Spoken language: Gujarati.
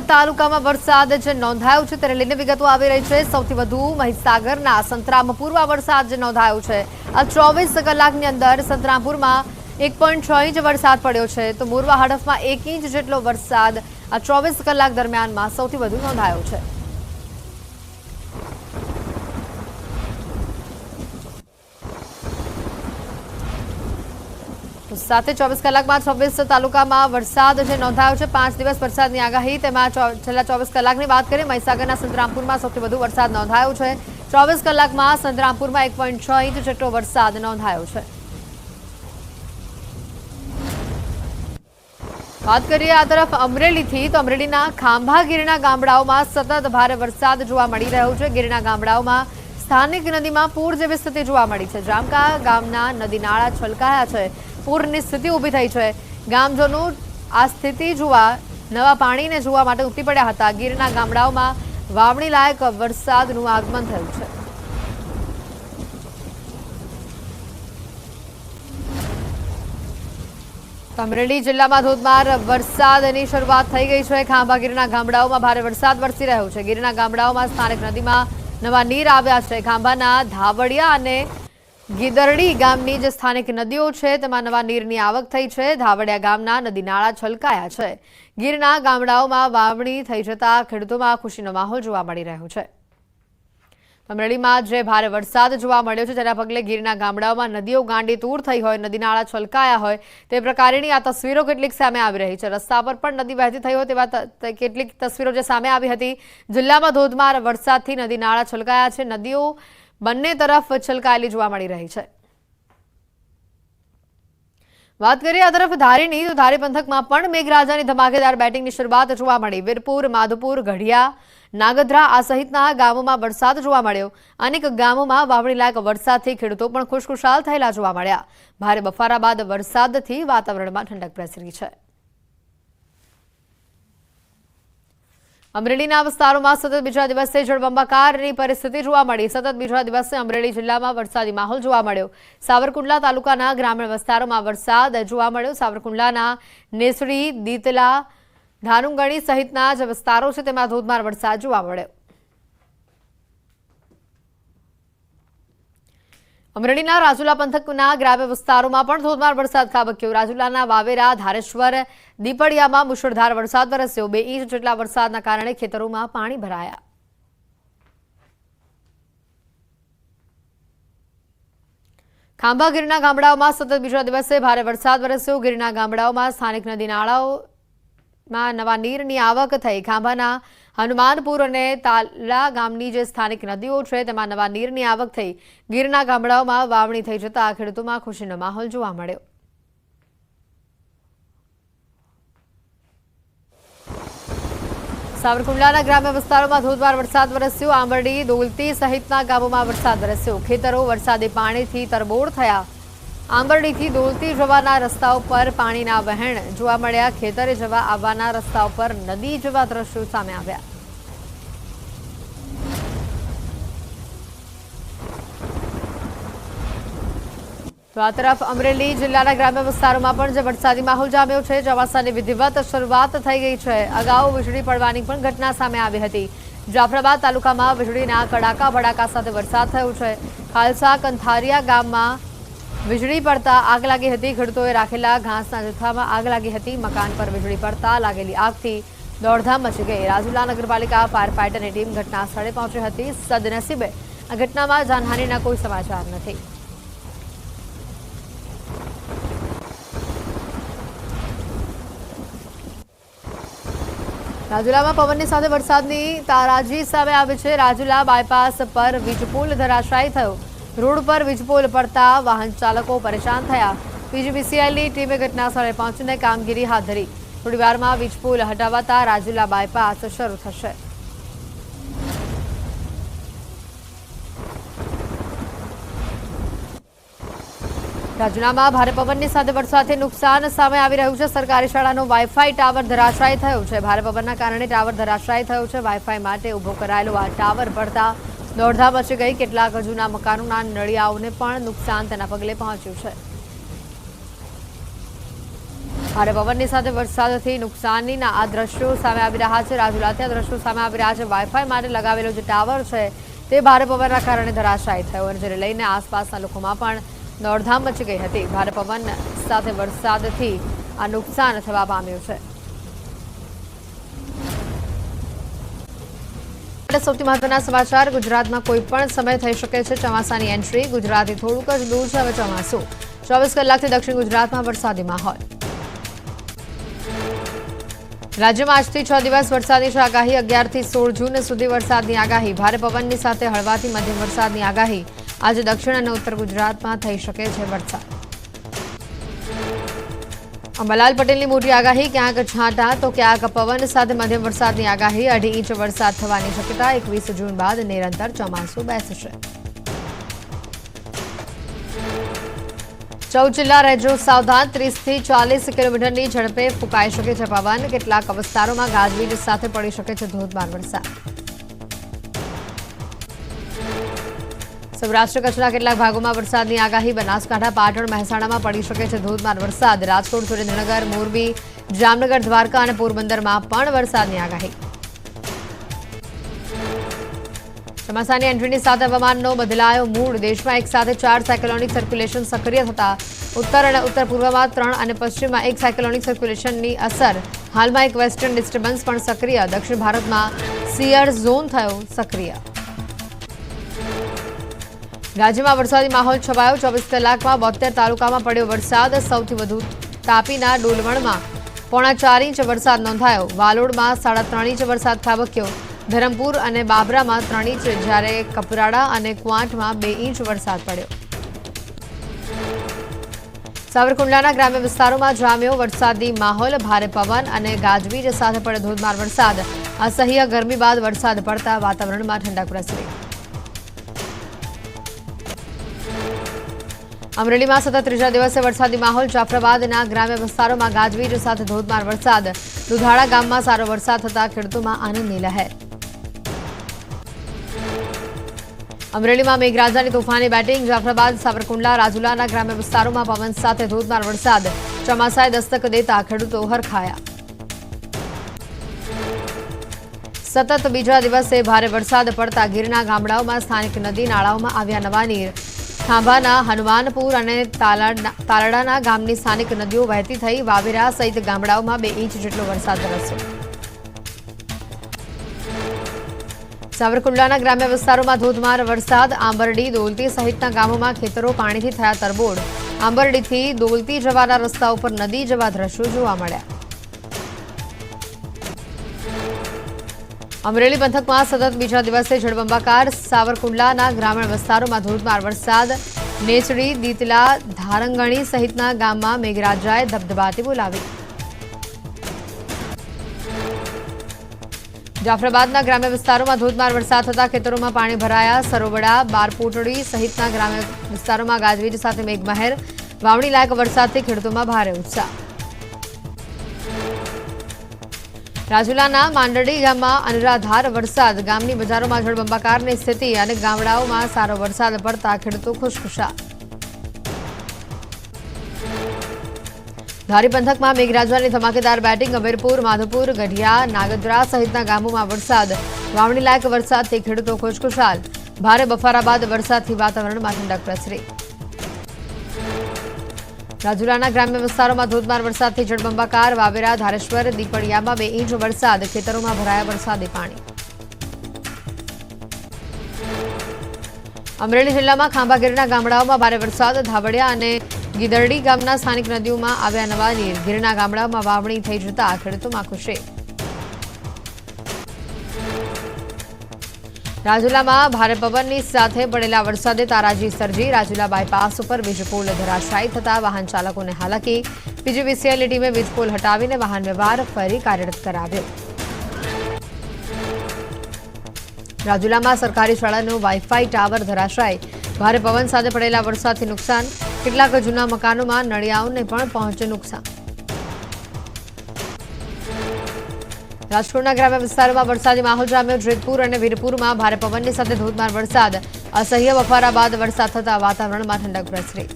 તાલુકામાં વરસાદ જે નોંધાયો છે. તેને લઈને વિગતો આવી રહી છે. સૌથી વધુ મહીસાગરના સંતરામપુરમાં વરસાદ જે નોંધાયો છે. આ ચોવીસ કલાકની અંદર સંતરામપુરમાં એક પોઈન્ટ છ ઇંચ વરસાદ પડ્યો છે. તો મોરવા, હડફમાં એક ઇંચ જેટલો વરસાદ આ ચોવીસ કલાક દરમિયાનમાં સૌથી વધુ નોંધાયો છે. સાથે ચોવીસ કલાકમાં છવ્વીસ તાલુકામાં વરસાદ જે નોંધાયો છે, પાંચ દિવસ વરસાદની આગાહી. તેમાં છેલ્લા ચોવીસ કલાકની વાત કરીએ, મહીસાગરના સંતરામપુરમાં સૌથી વધુ વરસાદ નોંધાયો છે. ચોવીસ કલાકમાં સંતરામપુરમાં એક ઇંચ જેટલો વરસાદ નોંધાયો છે. વાત કરીએ આ તરફ અમરેલીથી, તો અમરેલીના ખાંભા ગીરના ગામડાઓમાં સતત ભારે વરસાદ જોવા મળી રહ્યો છે. ગીરના ગામડાઓમાં સ્થાનિક નદીમાં પૂર જેવી સ્થિતિ જોવા મળી છે. જામકા ગામના નદી નાળા છલકાયા છે. પૂરની સ્થિતિ ઊભી થઈ છે. ગામજનો આ સ્થિતિ જોવા નવા પાણીને જોવા માટે ઉમટી પડ્યા હતા. ગીરના ગામડાઓમાં વાવણી લાયક વરસાદનું આગમન થયું છે. અમરેલી જિલ્લામાં ધોધમાર વરસાદની શરૂઆત થઈ ગઈ છે. ખાંભા ગીરના ગામડાઓમાં ભારે વરસાદ વરસી રહ્યો છે. ગીરના ગામડાઓમાં સ્થાનિક નદીમાં નવા નીર આવ્યા છે. ખાંભાના ધાવડિયા અને ગીદરડી ગામની જે સ્થાનિક નદીઓ છે, તેમાં નવા નીરની આવક થઈ છે, ધાવડિયા ગામના નદી નાળા છલકાયા છે. ગીરના ગામડાઓમાં વાવણી થઈ જતા ખેડૂતોમાં ખુશીનો માહોલ જોવા મળી રહ્યો છે. અમરેલીમાં જે ભારે વરસાદ જોવા મળ્યો છે, તેના પગલે ગીરના ગામડાઓમાં નદીઓ ગાંડી તૂર થઈ હોય, નદી નાળા છલકાયા હોય, તે પ્રકારની આ તસવીરો કેટલીક સામે આવી રહી છે. રસ્તા પર પણ નદી વહેતી થઈ હોય તેવા કેટલીક તસવીરો જે સામે આવી હતી. જિલ્લામાં ધોધમાર વરસાદથી નદી નાળા છલકાયા છે. નદીઓ બંને તરફ છલકાયેલી જોવા મળી રહી છે. વાત કરીએ આ તરફ ધારીની, તો ધારી પંથકમાં પણ મેઘરાજાની ધમાકેદાર બેટિંગની શરૂઆત જોવા મળી. વીરપુર, માધુપુર ગઢિયા નાગધ્રા આ સહિતના ગામોમાં વરસાદ જોવા મળ્યો. અનેક ગામોમાં વાવણી લાયક વરસાદથી ખેડૂતો પણ ખુશખુશાલ થયેલા જોવા મળ્યા. ભારે બફારા બાદ વરસાદથી વાતાવરણમાં ઠંડક પ્રસરી છે. અમરેલીના વિસ્તારોમાં સતત બીજા દિવસે જળબંબાકારની પરિસ્થિતિ જોવા મળી. સતત બીજા દિવસે અમરેલી જિલ્લામાં વરસાદી માહોલ જોવા મળ્યો. સાવરકુંડલા તાલુકાના ગ્રામીણ વિસ્તારોમાં વરસાદ જોવા મળ્યો. સાવરકુંડલાના નેસડી, દીતલા, ધાનુંગણી સહિતના જે વિસ્તારો છે તેમાં ધોધમાર વરસાદ જોવા મળ્યો. અમરેલીના રાજુલા પંથકના ગ્રામ્ય વિસ્તારોમાં પણ ધોધમાર વરસાદ ખાબક્યો. રાજુલાના વાવેરા, ધારેશ્વર, દીપડિયામાં મુશળધાર વરસાદ વરસ્યો. બે ઇંચ જેટલા વરસાદના કારણે ખેતરોમાં પાણી ભરાયા. ખાંભા ગીરના ગામડાઓમાં સતત બીજા દિવસે ભારે વરસાદ વરસ્યો. ગીરના ગામડાઓમાં સ્થાનિક નદી નાળાઓમાં નવા નીરની આવક થઈ. ખાંભાના હનુમાનપુર અને તાલા ગામની જે સ્થાનિક નદીઓ છે, તેમાં નવા નીરની આવક થઈ. ગીરના ગામડાઓમાં વાવણી થઈ જતા ખેડૂતોમાં ખુશીનો માહોલ જોવા મળ્યો. સાવરકુંડલાના ગ્રામ્ય વિસ્તારોમાં ધોધમાર વરસાદ વરસ્યો. આંબરડી, દોલતી સહિતના ગામોમાં વરસાદ વરસ્યો. ખેતરો વરસાદી પાણીથી તરબોળ થયા. આંબરડીથી દોલતી જવાના રસ્તાઓ પર પાણીના વહેણ જોવા મળ્યા. ખેતરે જવા આવવાના રસ્તાઓ પર નદી જેવા દ્રશ્યો સામે આવ્યા. તો આ તરફ અમરેલી જિલ્લાના ગ્રામ્ય વિસ્તારોમાં પણ જે વરસાદી માહોલ જામ્યો છે ચોમાસાની વિધિવત શરૂઆત થઈ ગઈ છે. અગાઉ વીજળી પડવાની પણ ઘટના સામે આવી હતી. જાફરાબાદ તાલુકામાં વીજળીના કડાકા ભડાકા સાથે વરસાદ થયો છે. ખાલસા કંથારિયા ગામમાં વીજળી પડતા આગ લાગી હતી. ખેડૂતોએ રાખેલા ઘાસના જથ્થામાં આગ લાગી હતી. મકાન પર વીજળી પડતા લાગેલી આગથી દોડધામ મચી ગઈ. રાજુલા નગરપાલિકા ફાયર ફાઈટરની ટીમ ઘટના સ્થળે પહોંચી હતી. સદનસીબે આ ઘટનામાં જાનહાનિના કોઈ સમાચાર નથી. રાજુલામાં પવનની સાથે વરસાદની તારાજી સામે આવી છે. રાજુલા બાયપાસ પર વીજપુલ ધરાશાયી થયો. રોડ પર વીજપોલ પડતા વાહન ચાલકો પરેશાન થયા. પીજીવીસીએલની ટીમે ઘટનાસ્થળે પહોંચીને કામગીરી હાથ ધરી. થોડીવારમાં વીજપોલ હટાવાતા રાજુલા બાયપાસ શરૂ થશે. રાજુલામાં ભારે પવનની સાથે વરસાદથી નુકસાન સામે આવી રહ્યું છે. સરકારી શાળાનો વાઈફાઈ ટાવર ધરાશાય થયો છે. ભારે પવનના કારણે ટાવર ધરાશાય થયો છે. વાઈફાઈ માટે ઊભો કરાયેલો આ ટાવર પડતા દોડધામ મચી ગઈ કેટલાક જૂના મકાનોના નળિયાઓને પણ નુકસાન તેના પગલે પહોંચ્યું છે. ભારે પવનની સાથે વરસાદથી નુકસાનીના આ દ્રશ્યો સામે આવી રહ્યા છે. રાજુલાથી આ દ્રશ્યો સામે આવી રહ્યા છે. વાઈફાઈ માટે લગાવેલો જે ટાવર છે તે ભારે પવનના કારણે ધરાશાયી થયો અને જેને લઈને આસપાસના લોકોમાં પણ દોડધામ મચી ગઈ હતી. ભારે પવન સાથે વરસાદથી આ નુકસાન થવા પામ્યું છે. માટે સૌથી મહત્વના સમાચાર. ગુજરાતમાં કોઈ પણ સમય થઈ શકે છે ચોમાસાની એન્ટ્રી. ગુજરાતથી થોડુંક જ દૂર છે હવે ચોમાસું. ચોવીસ કલાકથી દક્ષિણ ગુજરાતમાં વરસાદી માહોલ. રાજ્યમાં આજથી છ દિવસ વરસાદની છે આગાહી. અગિયારથી સોળ જૂન સુધી વરસાદની આગાહી. ભારે પવનની સાથે હળવાથી મધ્યમ વરસાદની આગાહી. આજે દક્ષિણ અને ઉત્તર ગુજરાતમાં થઈ શકે છે વરસાદ. અંબાલાલ પટેલની મોટી આગાહી, ક્યાંક છાંટા, તો ક્યાંક પવન સાથે મધ્યમ વરસાદની આગાહી, અઢી ઇંચ વરસાદ થવાની શક્યતા, એકવીસ જૂન બાદ નિરંતર ચોમાસું બેસશે. ચૌદ જિલ્લા રહેજો સાવધાન, ત્રીસથી ચાલીસ કિલોમીટરની ઝડપે ફૂંકાઈ શકે છે પવન, કેટલાક વિસ્તારોમાં ગાજવીજ સાથે પડી શકે છે ધોધમાર વરસાદ. સૌરાષ્ટ્ર કચ્છના કેટલાક ભાગોમાં વરસાદની આગાહી, બનાસકાંઠા, પાટણ, મહેસાણામાં પડી શકે છે ધોધમાર વરસાદ. રાજકોટ, સુરેન્દ્રનગર, મોરબી, જામનગર, દ્વારકા અને પોરબંદરમાં પણ વરસાદની આગાહી. ચોમાસાની એન્ટ્રીની સાથે હવામાનનો બદલાયો મૂળ. દેશમાં એક સાથે ચાર સાયક્લોનિક સર્ક્યુલેશન સક્રિય થતા ઉત્તર અને ઉત્તર પૂર્વમાં ત્રણ અને પશ્ચિમમાં એક સાયક્લોનિક સર્ક્યુલેશનની અસર. હાલમાં એક વેસ્ટર્ન ડિસ્ટર્બન્સ પણ સક્રિય. દક્ષિણ ભારતમાં સિયર ઝોન થયો સક્રિય. રાજ્યમાં વરસાદી માહોલ છવાયો. ચોવીસ કલાકમાં બોતેર તાલુકામાં પડ્યો વરસાદ. સૌથી વધુ તાપીના ડોલવણમાં પોણા ચાર ઇંચ વરસાદ નોંધાયો. વાલોડમાં સાડા ત્રણ ઇંચ વરસાદ ખાબક્યો. ધરમપુર અને બાબરામાં ત્રણ ઇંચ, જ્યારે કપરાડા અને કુવાંટમાં બે ઇંચ વરસાદ પડ્યો. સાવરકુંડલાના ગ્રામ્ય વિસ્તારોમાં જામ્યો વરસાદી માહોલ. ભારે પવન અને ગાજવીજ સાથે પડ્યો ધોધમાર વરસાદ. અસહ્ય ગરમી બાદ વરસાદ પડતા વાતાવરણમાં ઠંડક પ્રસરી. અમરેલીમાં સતત ત્રીજા દિવસે વરસાદી માહોલ. જાફરાબાદના ગ્રામ્ય વિસ્તારોમાં ગાજવીજ સાથે ધોધમાર વરસાદ. દુધાળા ગામમાં સારો વરસાદ થતા ખેડૂતોમાં આનંદની લહેર. અમરેલીમાં મેઘરાજાની તોફાની બેટિંગ. જાફરાબાદ સાવરકુંડલા રાજુલાના ગ્રામ્ય વિસ્તારોમાં પવન સાથે ધોધમાર વરસાદ. ચોમાસાએ દસ્તક દેતા ખેડૂતો હરખાયા. સતત બીજા દિવસે ભારે વરસાદ પડતા ગીરના ગામડાઓમાં, સ્થાનિક નદી નાળાઓમાં આવ્યા નવા નીર. ખાંભાના હનુમાનપુર અને તાલાડા તાલાડાના ગામની સ્થાનિક નદીઓ વહેતી થઈ વાવેરા સહિત ગામડાઓમાં બે ઇંચ જેટલો વરસાદ વરસ્યો. સાવરકુંડલાના ગ્રામ્ય વિસ્તારોમાં ધોધમાર વરસાદ, આંબરડી, દોલતી સહિતના ગામોમાં ખેતરો પાણીથી થયા તરબોળ. આંબરડીથી દોલતી જવાના રસ્તા ઉપર નદી જવા દ્રશ્યો જોવા મળ્યા. અમરેલી પંથકમાં સતત બીજા દિવસે જળબંબાકાર સાવરકુંડલાના ગ્રામીણ વિસ્તારોમાં ધોધમાર વરસાદ. નેચડી દીતલા, ધારંગણી સહિતના ગામમાં મેઘરાજાએ ધબધબાટી બોલાવી. જાફરાબાદના ગ્રામ્ય વિસ્તારોમાં ધોધમાર વરસાદ થતા ખેતરોમાં પાણી ભરાયા. સરોવડા, બારપોટડી સહિતના ગ્રામ્ય વિસ્તારોમાં ગાજવીજ સાથે મેઘમહેર. વાવણી લાયક વરસાદથી ખેડૂતોમાં ભારે ઉત્સાહ. રાજુલાના માંડરડી ગામમાં અનરાધાર વરસાદ. ગામની બજારોમાં જળબંબાકારની સ્થિતિ અને ગામડાઓમાં સારો વરસાદ પડતા ખેડૂતો ખુશખુશાલ. ધારી પંથકમાં મેઘરાજાની ધમાકેદાર બેટિંગ અમીરપુર, માધવપુર, ગઢિયા, નાગદરા સહિતના ગામોમાં વરસાદ. વાવણી લાયક વરસાદથી ખેડૂતો ખુશખુશાલ. ભારે બફારા બાદ વરસાદથી વાતાવરણમાં ઠંડક પ્રસરી. રાજુલાના ગ્રામ્ય વિસ્તારોમાં ધોધમાર વરસાદથી જળબંબાકાર વાવેરા, ધારેશ્વર દીપડિયામાં બે ઇંચ વરસાદ, ખેતરોમાં ભરાયા વરસાદી પાણી. અમરેલી જિલ્લામાં ખાંભાગીરના ગામડાઓમાં ભારે વરસાદ, ધાવડિયા અને ગીદરડી ગામના સ્થાનિક નદીઓમાં આવ્યા નવા ગીરના ગામડાઓમાં વાવણી થઈ જતા ખેડૂતોમાં ખુશી. રાજુલામાં ભારે પવનની સાથે પડેલા વરસાદે તારાજી સર્જી. રાજુલા બાયપાસ ઉપર વીજપોલ ધરાશાયી થતા વાહન ચાલકોને હાલાકી. પીજીવીસીએલની ટીમે વીજપોલ હટાવીને વાહન વ્યવહાર ફરી કાર્યરત કરાવ્યો. રાજુલામાં સરકારી શાળાનો વાઈફાઈ ટાવર ધરાશાય. ભારે પવન સાથે પડેલા વરસાદથી નુકસાન. કેટલાક જૂના મકાનોમાં નળિયાઓને પણ પહોંચ્યું નુકસાન. રાજકોટના ગ્રામ્ય વિસ્તારોમાં વરસાદી માહોલ જામ્યો. જેતપુર અને વીરપુરમાં ભારે પવનની સાથે ધોધમાર વરસાદ. અસહ્ય બફારા બાદ વરસાદ થતા વાતાવરણમાં ઠંડક પ્રસરી.